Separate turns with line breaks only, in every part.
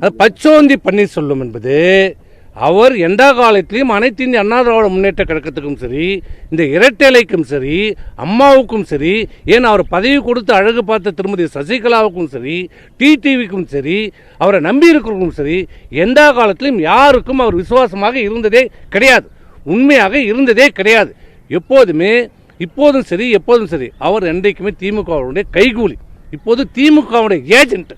பச்சோந்தி பச்சோந்தி சொல்லும் என்பது அவர் எந்த காலத்திலையும் அனைத்து இந்திய அண்ணா திராவிட முன்னேற்ற கழகத்துக்கும் சரி இந்த இரட்டைலைக்கும் சரி அம்மாவுக்கும் சரி ஏன் அவர் பதவி கொடுத்து அழகு பார்த்த திருமதி சசிகலாவுக்கும் சரி டிடிவிக்கும் சரி அவரை நம்பி சரி எந்த காலத்திலும் யாருக்கும் அவர் விசுவாசமாக இருந்ததே கிடையாது. உண்மையாக இருந்ததே கிடையாது. எப்போதுமே இப்போதும் சரி எப்போதும் சரி அவர் என்றைக்குமே திமுகவுடைய கைகூலி. இப்போது திமுகவுடைய ஏஜென்ட்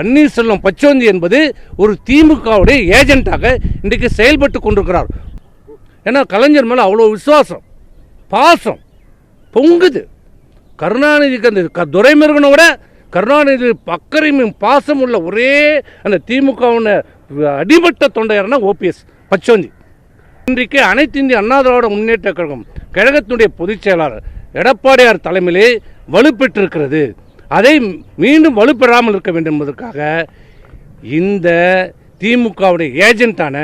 பன்னீர்செல்வம் பச்சோந்தி என்பது ஒரு திமுகவுடைய ஏஜென்ட்டாக இன்றைக்கு செயல்பட்டு கொண்டிருக்கிறார். ஏன்னா கலைஞர் மேலே அவ்வளோ விசுவாசம் பாசம் பொங்குது. கருணாநிதிக்கு அந்த க- துரைமுருகனை விட கருணாநிதி அக்கறையும் பாசம் உள்ள ஒரே அந்த திமுகவின அடிமட்ட தொண்டையர்னா ஓபிஎஸ் பச்சோந்தி. இன்றைக்கு அனைத்து இந்திய அண்ணா திராவிட முன்னேற்ற கழகம் கழகத்தினுடைய பொதுச் செயலாளர் எடப்பாடியார் தலைமையிலே வலுப்பெற்றிருக்கிறது. அதை மீண்டும் வலுப்பெறாமல் இருக்க வேண்டும் என்பதற்காக இந்த திமுகவுடைய ஏஜென்ட்டான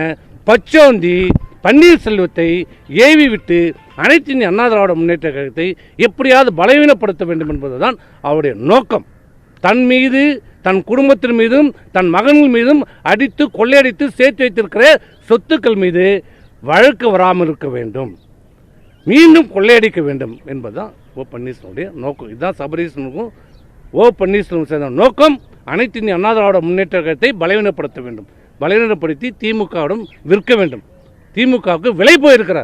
பச்சோந்தி பன்னீர்செல்வத்தை ஏவி விட்டு அனைத்து இந்திய அண்ணா திராவிட முன்னேற்ற கழகத்தை எப்படியாவது பலவீனப்படுத்த வேண்டும் என்பதுதான் அவருடைய நோக்கம். தன் மீது தன் குடும்பத்தின் மீதும் தன் மகன்கள் மீதும் அடித்து கொள்ளையடித்து சேர்த்து வைத்திருக்கிற சொத்துக்கள் மீது வழக்கு வராமல் இருக்க வேண்டும். மீண்டும் கொள்ளையடிக்க வேண்டும் என்பதுதான் ஓ பன்னீர்செல்வனுடைய நோக்கம். இதுதான் சபரீசனுக்கும் ஓ பன்னீர்செல்வம் சேர்ந்த நோக்கம் அனைத்து இந்திய அண்ணா திராவிட முன்னேற்ற கழகத்தை பலவீனப்படுத்த வேண்டும். பலவீனப்படுத்தி திமுகவிடம் விற்க வேண்டும். திமுகவுக்கு விலை போயிருக்கிறார்.